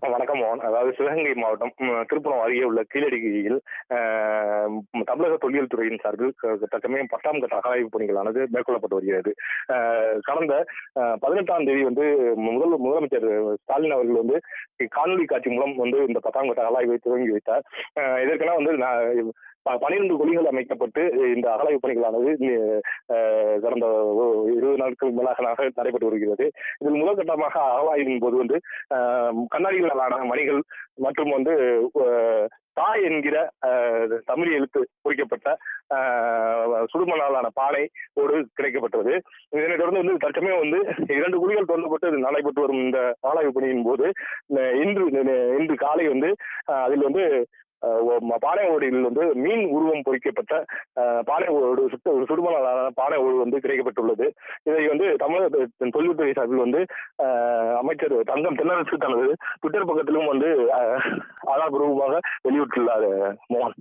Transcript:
வணக்கம் மோகன். அதாவது சிவகங்கை மாவட்டம் ம், திருப்புரம் அருகே உள்ள கீழடியில் தமிழக தொல்லியல் துறையின் சார்பில் தற்சமயம் பத்தாம் கட்ட அகழாய்வு பணிகளானது மேற்கொள்ளப்பட்டு வருகிறது. கடந்த பதினெட்டாம் தேதி வந்து முதல் முதலமைச்சர் ஸ்டாலின் அவர்கள் வந்து காணொலி காட்சி மூலம் வந்து இந்த பத்தாம் கட்ட அகலாய்வை துவங்கி வைத்தார். இதற்கெல்லாம் வந்து ப- பனிரெண்டு குழிகள் அமைக்கப்பட்டு இந்த அகலாய்வு பணிகளானது கடந்த இருபது நாட்களுக்கு மேலாக நடைபெற்று வருகிறது. இதில் முதல் கட்டமாக அகலாய்வின் போது வந்து கண்ணாடிகள் கண்ணாடிகளாலான மணிகள் மற்றும் வந்து தாய் என்கிற அஹ், தமிழ் எழுத்து குறிக்கப்பட்ட சுடுமணாலான பானை ஒரு கிடைக்கப்பட்டது. இதனைத் தொடர்ந்து வந்து தற்சமயம் வந்து இரண்டு குழிகள் தோண்டப்பட்டு நடைபெற்று வரும் இந்த ஆராய்வு பணியின் போது இன்று இன்று காலை வந்து அதில் வந்து பானை ஓடியில் வந்து மீன் உருவம் பொறிக்கப்பட்ட அஹ், பானை ஓடு சுத்த ஒரு பானை ஓடு வந்து கிடைக்கப்பட்டுள்ளது. இதை வந்து தமிழக தொழில்துறை சார்பில் வந்து அமைச்சர் தங்கம் தென்னரசு தனது ட்விட்டர் பக்கத்திலும் வந்து அஹ், ஆதாரபூர்வமாக வெளியிட்டுள்ளார் மோகன்.